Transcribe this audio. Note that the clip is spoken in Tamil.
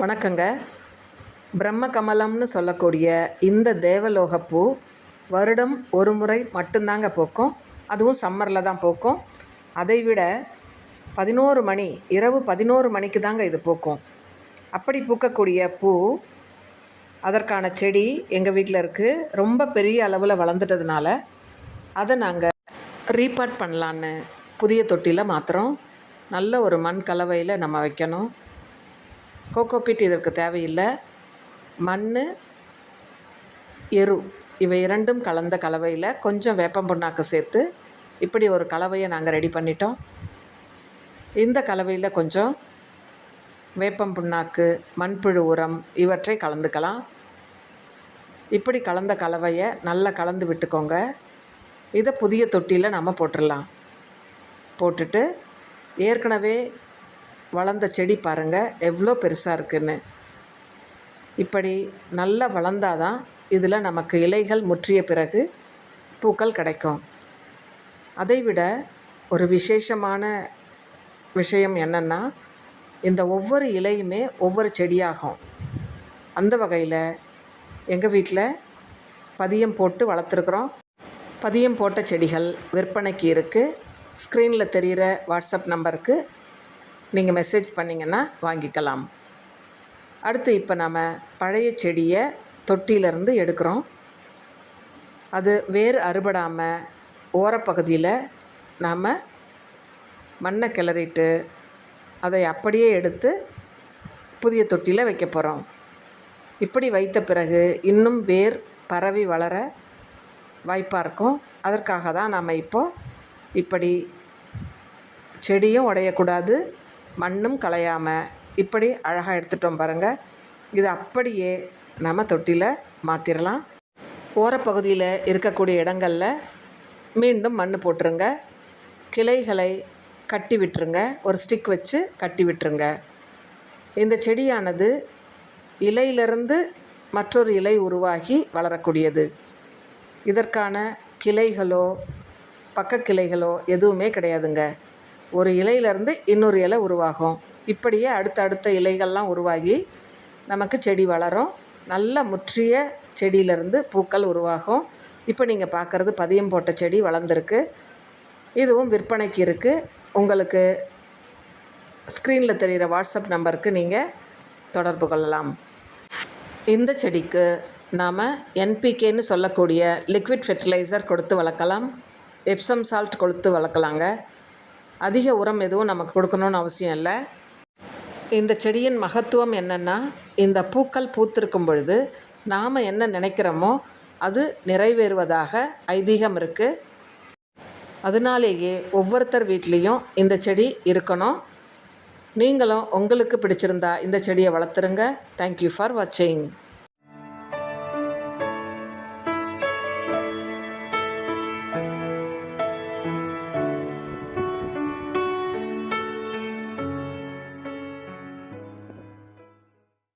வணக்கங்க. பிரம்ம கமலம்னு சொல்லக்கூடிய இந்த தேவலோகப்பூ வருடம் ஒரு முறை மட்டும்தாங்க பூக்கும். அதுவும் சம்மரில் தான் பூக்கும். அதை விட பதினோரு மணி இரவு பதினோரு மணிக்கு தாங்க இது பூக்கும். அப்படி பூக்கக்கூடிய பூ அதற்கான செடி எங்கள் வீட்டில் இருக்குது ரொம்ப பெரிய அளவில் வளர்ந்துட்டதுனால அதை நாங்கள் ரீபாட் பண்ணலான்னு புதிய தொட்டியில் மாத்திரம் நல்ல ஒரு மண் கலவையில் நம்ம வைக்கணும். கோகோபீட் இதற்கு தேவையில்லை. மண் எரு இவை இரண்டும் கலந்த கலவையில் கொஞ்சம் வேப்பம் புண்ணாக்கு சேர்த்து இப்படி ஒரு கலவையை நாங்கள் ரெடி பண்ணிட்டோம். இந்த கலவையில் கொஞ்சம் வேப்பம் புண்ணாக்கு மண்புழு உரம் இவற்றை கலந்துக்கலாம். இப்படி கலந்த கலவையை நல்லா கலந்து விட்டுக்கோங்க. இதை புதிய தொட்டியில் நம்ம போட்டுடலாம் போட்டுட்டு ஏற்கனவே வளர்ந்த செடி பாருங்கள் எவ்வளோ பெருசாக இருக்குன்னு. இப்படி நல்லா வளர்ந்தாதான் இதில் நமக்கு இலைகள் முற்றிய பிறகு பூக்கள் கிடைக்கும். அதை விட ஒரு விசேஷமான விஷயம் என்னென்னா இந்த ஒவ்வொரு இலையுமே ஒவ்வொரு செடியாகும். அந்த வகையில் எங்கள் வீட்டில் பதியம் போட்டு வளர்த்துருக்குறோம். பதியம் போட்ட செடிகள் விற்பனைக்கு இருக்குது ஸ்க்ரீனில் தெரிகிற வாட்ஸ்அப் நம்பருக்கு நீங்கள் மெசேஜ் பண்ணிங்கன்னா வாங்கிக்கலாம். அடுத்து இப்போ நம்ம பழைய செடியை தொட்டியிலேருந்து எடுக்கிறோம். அது வேர் அறுபடாமல் ஓரப்பகுதியில் நாம் மண்ணை கிளறிட்டு அதை அப்படியே எடுத்து புதிய தொட்டியில் வைக்க போகிறோம் இப்படி வைத்த பிறகு இன்னும் வேர் பரவி வளர வாய்ப்பாக இருக்கும். அதற்காக தான் நாம் இப்போது இப்படி செடியும் உடையக்கூடாது. மண்ணும் கலையாமல் இப்படி அழகாக எடுத்துட்டோம் பாருங்கள் இது அப்படியே நம்ம தொட்டியில் மாற்றிடலாம் ஓரப்பகுதியில் இருக்கக்கூடிய இடங்களில் மீண்டும் மண் போட்டுருங்க. கிளைகளை கட்டி விட்டுருங்க. ஒரு ஸ்டிக் வச்சு கட்டி விட்டுருங்க. இந்த செடியானது இலையிலிருந்து மற்றொரு இலை உருவாகி வளரக்கூடியது. இதற்கான கிளைகளோ பக்க கிளைகளோ எதுவுமே கிடையாதுங்க. ஒரு இலையிலேருந்து இன்னொரு இலை உருவாகும். இப்படியே அடுத்த அடுத்த இலைகள்லாம் உருவாகி நமக்கு செடி வளரும். நல்ல முற்றிய செடியிலேருந்து பூக்கள் உருவாகும். இப்போ நீங்கள் பார்க்குறது பதியம் போட்ட செடி வளர்ந்துருக்கு. இதுவும் விற்பனைக்கு இருக்குது உங்களுக்கு ஸ்க்ரீனில் தெரிகிற வாட்ஸ்அப் நம்பருக்கு நீங்கள் தொடர்பு கொள்ளலாம். இந்த செடிக்கு நாம் என்பிகேன்னு சொல்லக்கூடிய லிக்விட் ஃபெர்டிலைசர் கொடுத்து வளர்க்கலாம். எப்சம் சால்ட் கொடுத்து வளர்க்கலாங்க. அதிக உரம் எதுவும் நமக்கு கொடுக்கணுன்னு அவசியம் இல்லை. இந்த செடியின் மகத்துவம் என்னென்னா இந்த பூக்கள் பூத்திருக்கும் பொழுது நாம் என்ன நினைக்கிறோமோ அது நிறைவேறுவதாக ஐதீகம் இருக்குது அதனாலேயே ஒவ்வொருத்தர் வீட்லேயும் இந்த செடி இருக்கணும். நீங்களும் உங்களுக்கு பிடிச்சிருந்தா இந்த செடியை வளர்த்துருங்க. தேங்க்யூ ஃபார் வாட்சிங்